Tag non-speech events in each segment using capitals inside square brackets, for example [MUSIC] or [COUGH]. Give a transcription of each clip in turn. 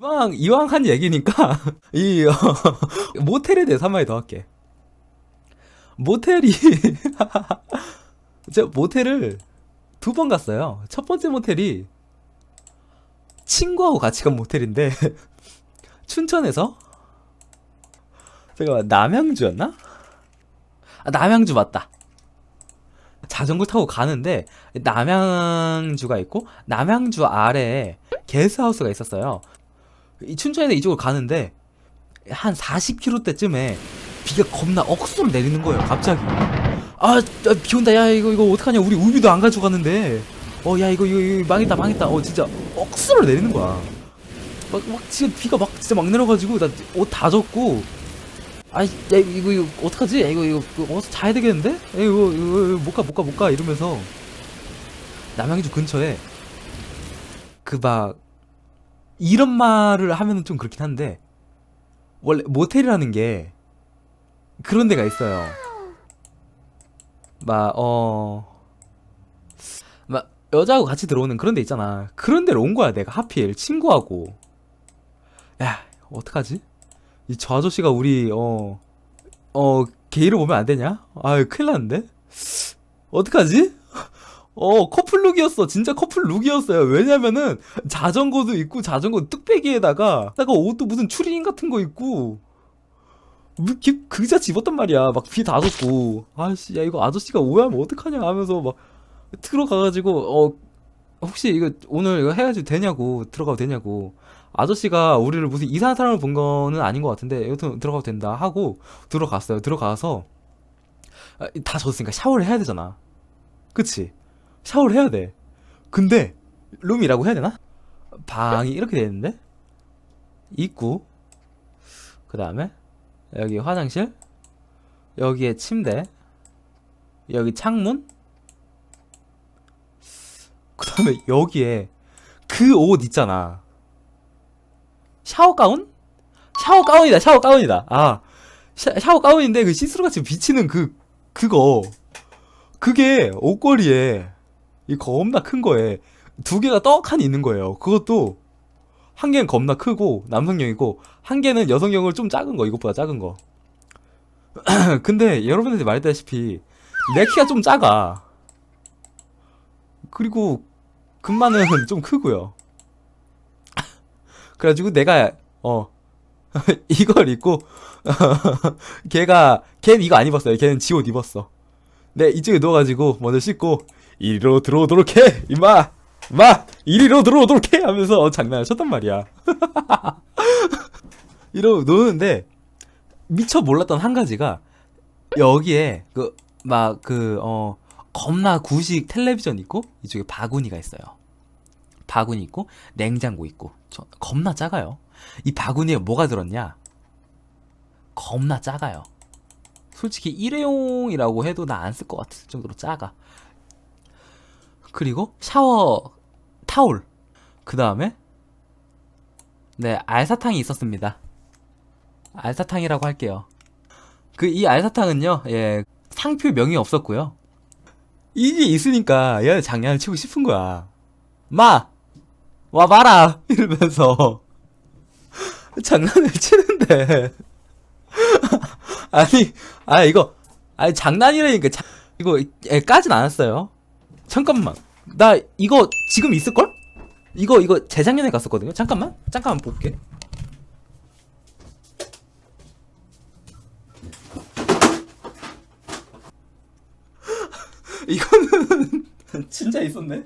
이왕 이왕 한 얘기니까 [LAUGHS] 이 어, 모텔에 대해서 한 마디 더 할게. 모텔이 [LAUGHS] 제가 모텔을 두 번 갔어요. 첫 번째 모텔이 친구하고 같이 간 모텔인데 [LAUGHS] 춘천에서 제가 남양주였나? 아, 남양주 맞다. 자전거 타고 가는데 남양주가 있고 남양주 아래에 게스트하우스가 있었어요. 이 춘천에서 이쪽으로 가는데 한 40km대쯤에 비가 겁나 억수로 내리는 거예요. 갑자기. 아, 야, 비 온다. 야, 이거 이거 어떡하냐? 우리 우비도 안 가져갔는데. 어, 야, 이거 이거, 이거 망했다, 망했다. 어, 진짜 억수로 내리는 거야. 막, 막 진짜 비가 막 진짜 막 내려가지고 나 옷 다 젖고. 아, 야, 이거 이거 어떡하지? 야, 이거 이거 이거 어서 자야 되겠는데? 야, 이거 이거 못 가, 못 가, 못 가 이러면서 남양주 근처에 그 막 이런 말을 하면은 좀 그렇긴 한데 원래 모텔이라는 게 그런 데가 있어요. 막 어. 막 여자하고 같이 들어오는 그런 데 있잖아. 그런 데로 온 거야, 내가 하필 친구하고. 야, 어떡하지? 이 저 아저씨가 우리 어 어, 게이를 보면 안 되냐? 아유, 큰일 났는데? 어떡하지? [LAUGHS] 어, 커플 룩이었어. 진짜 커플 룩이었어요. 왜냐면은, 자전거도 있고, 자전거 뚝배기에다가, 다가 옷도 무슨 추리닝 같은 거 기- 그자 입었단 말이야. 막 비다 젖고. 아씨, 야, 이거 아저씨가 오해하면 어떡하냐 하면서 막, 들어가가지고, 어, 혹시 이거 오늘 이거 해가지고 되냐고, 들어가도 되냐고. 아저씨가 우리를 무슨 이상한 사람을 본 거는 아닌 것 같은데, 여튼 들어가도 된다 하고, 들어갔어요. 들어가서, 아, 다 젖었으니까 샤워를 해야 되잖아. 그치? 샤워를 해야 돼. 근데, 룸이라고 해야 되나? 방이 이렇게 되는데? 입구, 그 다음에, 여기 화장실, 여기에 침대, 여기 창문, 그 다음에 여기에 그 옷 있잖아. 샤워 가운? 샤워 가운이다, 샤워 가운이다. 아, 샤, 샤워 가운인데 그 시스루같이 비치는 그, 그거. 그게 옷걸이에, 이 겁나 큰 거에 두 개가 떡하니 있는 거예요. 그것도 한 개는 겁나 크고 남성용이고 한 개는 여성용을 좀 작은 거 이것보다 작은 거. [CLEARS THROAT] 근데 여러분들이 말했다시피 내 키가 좀 작아. 그리고 금마는 [LAUGHS] 좀 크고요. 그래가지고 내가 어 [LAUGHS] 이걸 입고 [LAUGHS] 걔가 걔는 이거 안 입었어요. 걔는 지 옷 입었어. 내 이쪽에 누워가지고 먼저 씻고 이리로 들어오도록 해 임마 마 이리로 들어오도록 해 하면서 어, 장난을 쳤단 말이야. [LAUGHS] 이러고 노는데 미처 몰랐던 한 가지가 여기에 그 막 그 어 겁나 구식 텔레비전 있고 이쪽에 바구니가 있어요. 바구니 있고 냉장고 있고 저 겁나 작아요. 이 바구니에 뭐가 들었냐? 겁나 작아요. 솔직히 일회용이라고 해도 나 안 쓸 것 같을 정도로 작아. 그리고 샤워 타올. 그 다음에 네 알사탕이 있었습니다. 알사탕이라고 할게요. 그 이 알사탕은요, 예 상표명이 없었고요. 이게 있으니까 얘 장난을 치고 싶은 거야. 마, 와 봐라 [LAUGHS] 이러면서 [LAUGHS] 장난을 치는데 [LAUGHS] 아니, 아 이거 아니 장난이라니까 자- 이거 예, 까진 않았어요. 잠깐만, 나 이거 지금 있을 걸? 이거 이거 재작년에 갔었거든요. 잠깐만, 잠깐만 볼게. 이거는 진짜 있었네.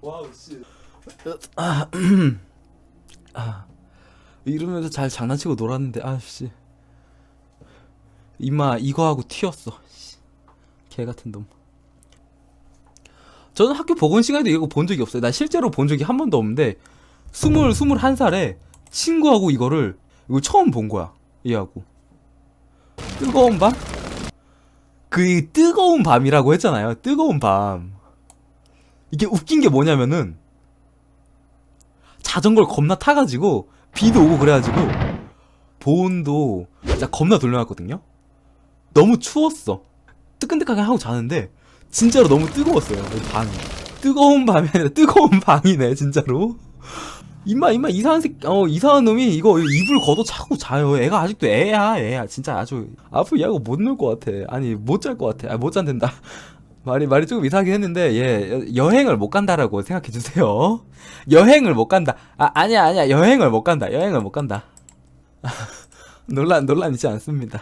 와우 씨. 아, 아 이러면서 잘 장난치고 놀았는데 아씨 이마 이거 하고 튀었어. 씨. 개 같은 놈. 저는 학교 보건 시간에도 이거 본 적이 없어요. 나 실제로 본 적이 한 번도 없는데 스물 스물한 살에 친구하고 이거를 이거 처음 본 거야. 얘하고 뜨거운 밤? 그 뜨거운 밤이라고 했잖아요. 뜨거운 밤. 이게 웃긴 게 뭐냐면은 자전거를 겁나 타가지고 비도 오고 그래가지고 보온도 진짜 겁나 돌려놨거든요. 너무 추웠어. 뜨끈뜨끈하게 하고 자는데 진짜로 너무 뜨거웠어요 이 방이. 뜨거운 밤이 아니라 뜨거운 방이네 진짜로. 임마 임마 이상한 새 어 이상한 놈이 이거 이불 걷어 차고 자요. 애가 아직도 애야 애야. 진짜 아주 앞으로 얘가 못놀 것 같아. 아니 못 잘 것 같아. 아 못 잔댄다 말이 말이 조금 이상하긴 했는데 예 여- 여행을 못 간다라고 생각해 주세요. 여행을 못 간다. 아 아니야 아니야. 여행을 못 간다. 여행을 못 간다. [LAUGHS] 논란 논란 있지 않습니다